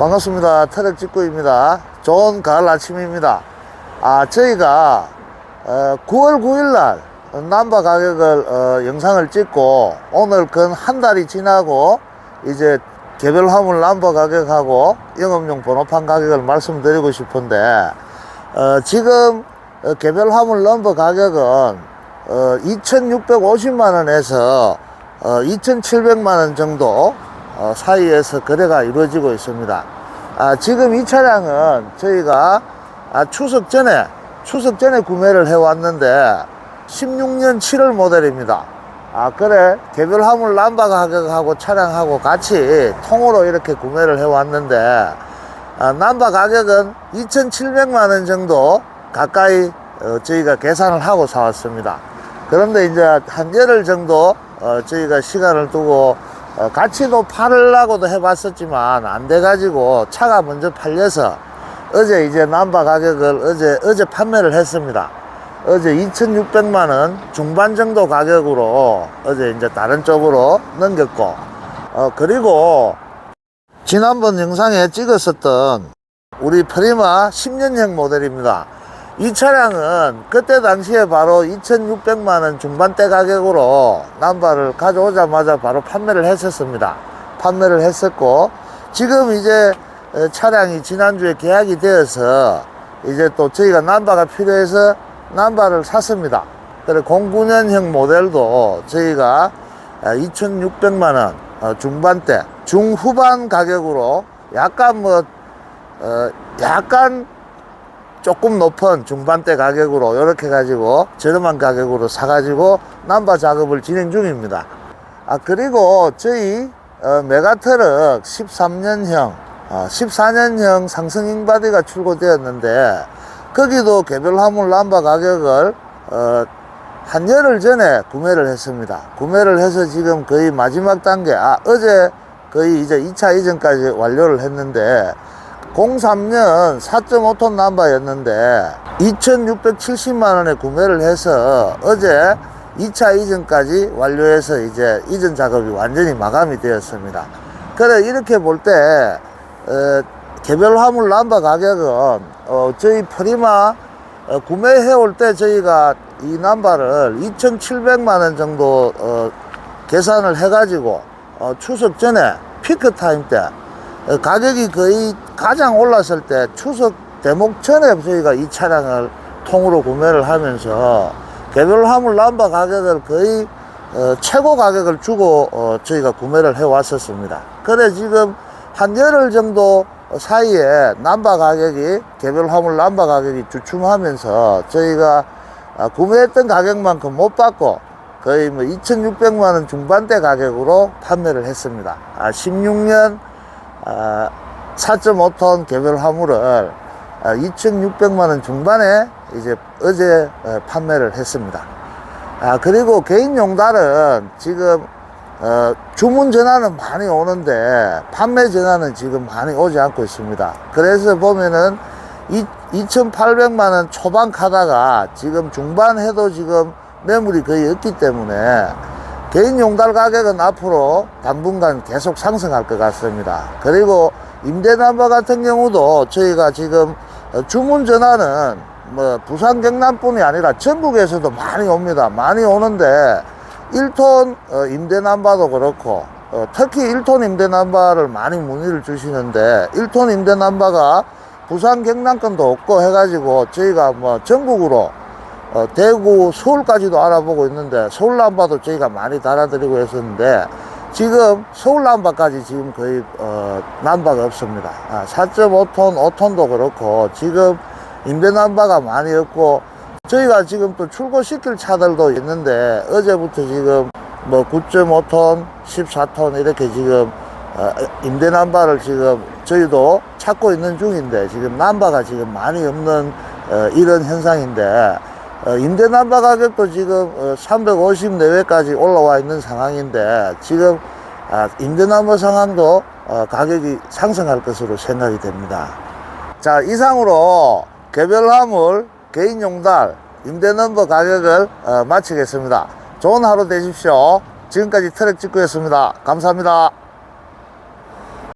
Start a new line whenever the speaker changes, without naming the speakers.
반갑습니다. 트럭 직구입니다. 좋은 가을 아침입니다. 아, 저희가 어, 9월 9일 날 남바 가격을 어, 영상을 찍고 오늘 근 한 달이 지나고 이제 개별 화물 남바 가격하고 영업용 번호판 가격을 말씀드리고 싶은데 어, 지금 어, 개별 화물 넘버 가격은 어, 2,650만 원에서 어, 2,700만 원 정도 어, 사이에서 거래가 이루어지고 있습니다. 아, 지금 이 차량은 저희가 아, 추석 전에 추석 전에 구매를 해왔는데 16년 7월 모델입니다. 아 그래 개별 화물 남바 가격하고 차량하고 같이 통으로 이렇게 구매를 해왔는데 아, 남바 가격은 2,700만 원 정도 가까이 어, 저희가 계산을 하고 사왔습니다. 그런데 이제 한 열흘 정도 어, 저희가 시간을 두고 어, 같이도 팔으려고도 해봤었지만 안 돼가지고 차가 먼저 팔려서 어제 이제 남바 가격을 어제 어제 판매를 했습니다. 어제 2,600만 원 중반 정도 가격으로 어제 이제 다른 쪽으로 넘겼고 어 그리고 지난번 영상에 찍었었던 우리 프리마 10년형 모델입니다. 이 차량은 그때 당시에 바로 2,600만 원 중반대 가격으로 남바를 가져오자마자 바로 판매를 했었습니다. 판매를 했었고 지금 이제 어, 차량이 지난주에 계약이 되어서 이제 또 저희가 남바가 필요해서 남바를 샀습니다. 그래 09년형 모델도 저희가 2,600만 원 어, 중반대 중후반 가격으로 약간 뭐 어, 약간 조금 높은 중반대 가격으로 이렇게 가지고 저렴한 가격으로 사가지고 남바 작업을 진행 중입니다. 아 그리고 저희 어, 메가트럭 13년형, 어, 14년형 상승 잉 바디가 출고되었는데 거기도 개별 화물 남바 가격을 어, 한 열흘 전에 구매를 했습니다. 구매를 해서 지금 거의 마지막 단계, 아 어제 거의 이제 2차 이전까지 완료를 했는데 03년 4.5톤 남바였는데 2,670만 원에 구매를 해서 어제 2차 이전까지 완료해서 이제 이전 작업이 완전히 마감이 되었습니다. 그래 이렇게 볼때 어, 개별 화물 남바 가격은 어, 저희 프리마 어, 구매해 올 때 저희가 이 남바를 2,700만 원 정도 어, 계산을 해가지고 어, 추석 전에 피크 타임 때 어, 가격이 거의 가장 올랐을 때 추석 대목 전에 저희가 이 차량을 통으로 구매를 하면서 개별 화물 남바 가격을 거의 어, 최고 가격을 주고 어, 저희가 구매를 해 왔었습니다. 그래 지금 한 열흘 정도 사이에 남바 가격이 개별 화물 남바 가격이 주춤하면서 저희가 아, 구매했던 가격만큼 못 받고 거의 뭐 2,600만 원 중반대 가격으로 판매를 했습니다. 아, 16년 아, 4.5톤 개별 화물을 아, 2,600만 원 중반에 이제 어제 어, 판매를 했습니다. 아, 그리고 개인 용달은 지금 어, 주문 전화는 많이 오는데 판매 전화는 지금 많이 오지 않고 있습니다. 그래서 보면은 2,800만 원 초반 가다가 지금 중반 해도 지금 매물이 거의 없기 때문에 개인 용달 가격은 앞으로 당분간 계속 상승할 것 같습니다. 그리고 임대남바 같은 경우도 저희가 지금 어, 주문 전화는 뭐 부산 경남뿐이 아니라 전국에서도 많이 옵니다. 많이 오는데 1톤 어, 임대남바도 그렇고 어, 특히 1톤 임대남바를 많이 문의를 주시는데 1톤 임대남바가 부산 경남권도 없고 해가지고 저희가 뭐 전국으로 어, 대구, 서울까지도 알아보고 있는데 서울 남바도 저희가 많이 달아드리고 했었는데 지금 서울 남바까지 지금 거의 어, 남바가 없습니다. 아, 4.5톤, 5톤도 그렇고 지금 임대 남바가 많이 없고 저희가 지금 또 출고시킬 차들도 있는데 어제부터 지금 뭐 9.5톤, 14톤 이렇게 지금 어, 임대 남바를 지금 저희도 찾고 있는 중인데 지금 남바가 지금 많이 없는 어, 이런 현상인데 어, 임대 남바 가격도 지금 어, 350 내외까지 올라와 있는 상황인데 지금 아, 임대 남바 상황도 어, 가격이 상승할 것으로 생각이 됩니다. 자 이상으로 개별 화물 개인 용달 임대 넘버 가격을 어, 마치겠습니다. 좋은 하루 되십시오. 지금까지 트랙 직구였습니다. 감사합니다.